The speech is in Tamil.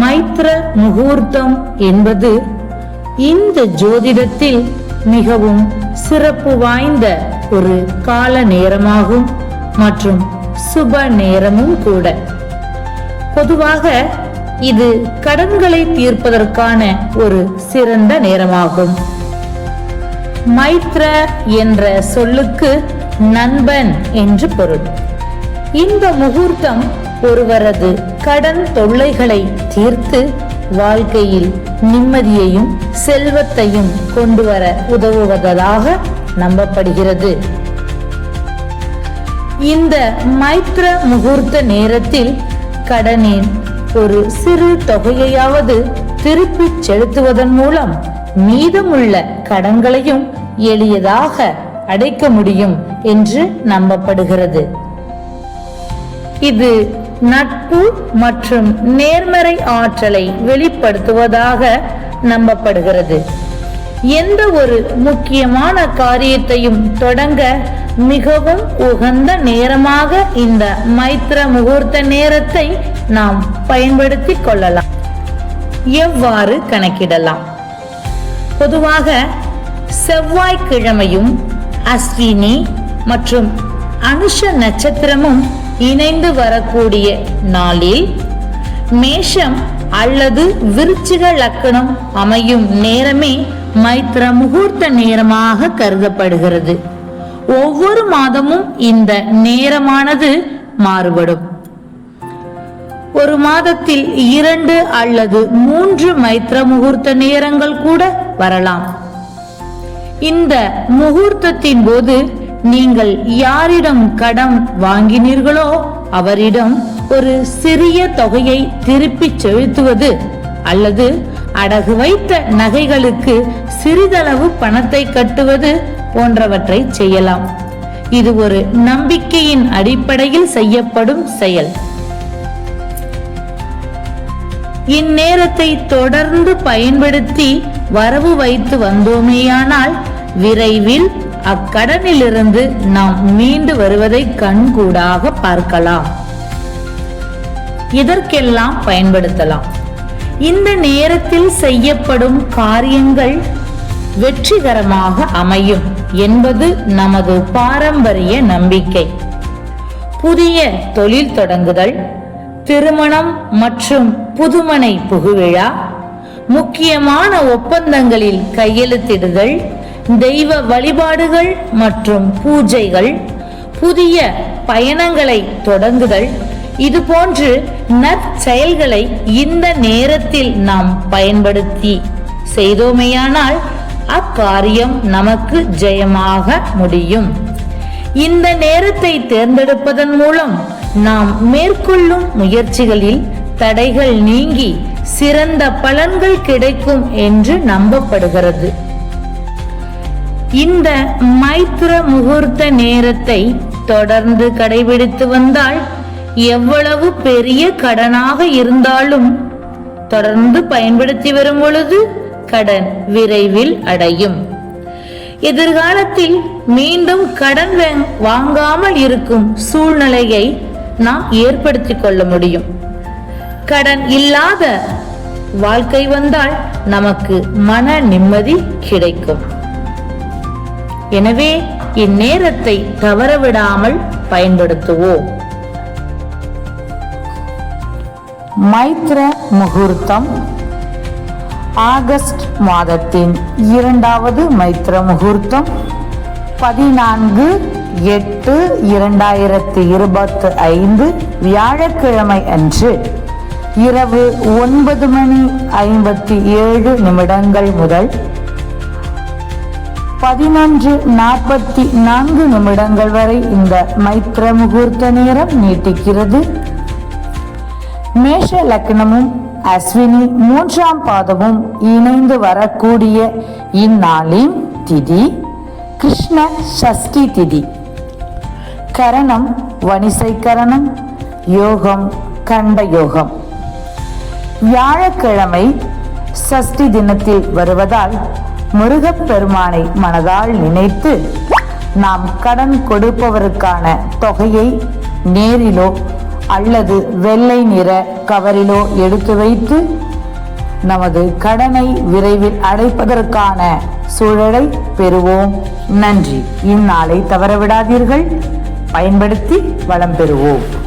மைத்ர முகூர்த்தம் என்பது இந்த ஜோதிடத்தில் மிகவும் சிறப்பு வாய்ந்த ஒரு கால நேரமாகும் மற்றும் சுப நேரமும் கூட. பொதுவாக இது கடன்களை தீர்ப்பதற்கான ஒரு சிறந்த நேரமாகும். மைத்ர என்ற சொல்லுக்கு நண்பன் என்று பொருள். இந்த முகூர்த்தம் ஒருவரது கடன் தொல்லைகளை தீர்த்து வாழ்க்கையில் நிம்மதியையும் செல்வத்தையும் கொண்டு வர உதவுவதாக நம்பப்படுகிறது. இந்த மைத்ர முகூர்த்த நேரத்தில் கடனின் ஒரு சிறு தொகையையாவது திருப்பி செலுத்துவதன் மூலம் மீதமுள்ள கடன்களையும் எளியதாக அடைக்க முடியும் என்று நம்பப்படுகிறது. இது நட்பு மற்றும் நேர்மறை ஆற்றலை வெளிப்படுத்துவதாக நம்பப்படுகிறது. எந்த ஒரு முக்கியமான காரியத்தையும் தொடங்க மிகவும் உகந்த நேரமாக இந்த மைத்ர முகூர்த்த நேரத்தை நாம் பயன்படுத்திக் கொள்ளலாம். எவ்வாறு கணக்கிடலாம்? பொதுவாக செவ்வாய்க்கிழமையும் அஸ்வினி மற்றும் அனுஷ நட்சத்திரமும் இணைந்து வரக்கூடிய நாளில் மேஷம் அல்லது விருச்சிக லக்கணம் அமையும் நேரமே மைத்ர முகூர்த்த நேரமாக கருதப்படுகிறது. ஒவ்வொரு மாதமும் இந்த நேரமானது மாறுபடும். ஒரு மாதத்தில் இரண்டு அல்லது மூன்று மைத்ர முகூர்த்த நேரங்கள் கூட வரலாம். இந்த முகூர்த்தத்தின் போது நீங்கள் யாரிடம் கடன் வாங்கினீர்களோ அவரிடம் ஒரு சிறிய தொகையை திருப்பிச் செலுத்துவது அல்லது அடகு வைத்த நகைகளுக்கு சிறிதளவு பணத்தை கட்டுவது போன்றவற்றை செய்யலாம். இது ஒரு நம்பிக்கையின் அடிப்படையில் செய்யப்படும் செயல். இந்நேரத்தை தொடர்ந்து பயன்படுத்தி வரவு வைத்து வந்தோமேயானால் விரைவில் அக்கடனிலிருந்து நாம் மீண்டு வருவதை கண்கூடாக பார்க்கலாம். இதற்கெல்லாம் பயன்படுத்தலாம். இந்த நேரத்தில் செய்யப்படும் காரியங்கள் வெற்றிகரமாக அமையும் என்பது நமது பாரம்பரிய நம்பிக்கை. புதிய தொழில் தொடங்குதல் திருமணம் மற்றும் புதுமனை புகுவிழா முக்கியமான ஒப்பந்தங்களில் கையெழுத்திடுதல் தெய்வ வழிபாடுகள் மற்றும் பூஜைகள் புதிய பயணங்களை தொடங்குதல். இது போன்று நற்செயல்களை இந்த நேரத்தில் நாம் பயன்படுத்தி செய்தோமேயானால் அக்காரியம் நமக்கு ஜெயமாக முடியும். இந்த நேரத்தை தேர்ந்தெடுப்பதன் மூலம் நாம் மேற்கொள்ளும் முயற்சிகளில் தடைகள் நீங்கி சிறந்த பலன்கள் கிடைக்கும் என்று நம்பப்படுகிறது. இந்த மைத்ர முகூர்த்த நேரத்தை தொடர்ந்து கடைபிடித்து வந்தால் எவ்வளவு பெரிய கடனாக இருந்தாலும் தொடர்ந்து பயன்படுத்தி வரும் பொழுது கடன் விரைவில் அடையும். எதிர்காலத்தில் மீண்டும் கடன் வாங்காமல் இருக்கும் சூழ்நிலையை நாம் ஏற்படுத்திக் கொள்ள முடியும். கடன் இல்லாத வாழ்க்கை வந்தால் நமக்கு மன நிம்மதி கிடைக்கும். எனவே இந்நேரத்தை தவறவிடாமல் பயன்படுத்துவோம். மைத்ர முகூர்த்தம். ஆகஸ்ட் மாதத்தின் இரண்டாவது மைத்ர முகூர்த்தம். பதினான்கு எட்டு இரண்டாயிரத்தி இருபத்தி ஐந்து வியாழக்கிழமை அன்று இரவு ஒன்பது மணி ஐம்பத்தி ஏழு நிமிடங்கள் முதல் பதினொன்று நாற்பத்தி நான்கு நிமிடங்கள் வரை இந்த மைத்ர முகூர்த்த நேரம் நீட்டிக்கிறது. மேஷ லக்னமும் அஸ்வினி மூன்றாம் பாதமும் இணைந்து வரக்கூடிய இந்நாளின் திதி கிருஷ்ண சஷ்டி திதி. கரணம் வணிசை கரணம் யோகம் கண்ட யோகம் வியாழக்கிழமை சஷ்டி தினத்தில் வருவதால் முருகப்பெருமானை மனதால் நினைத்து நாம் கடன் கொடுப்பவருக்கான தொகையை நேரிலோ அல்லது வெள்ளை நிற கவரிலோ எடுத்து வைத்து நமது கடனை விரைவில் அடைப்பதற்கான சூழலை பெறுவோம். நன்றி. இந்நாளை தவறவிடாதீர்கள். பயன்படுத்தி வளம் பெறுவோம்.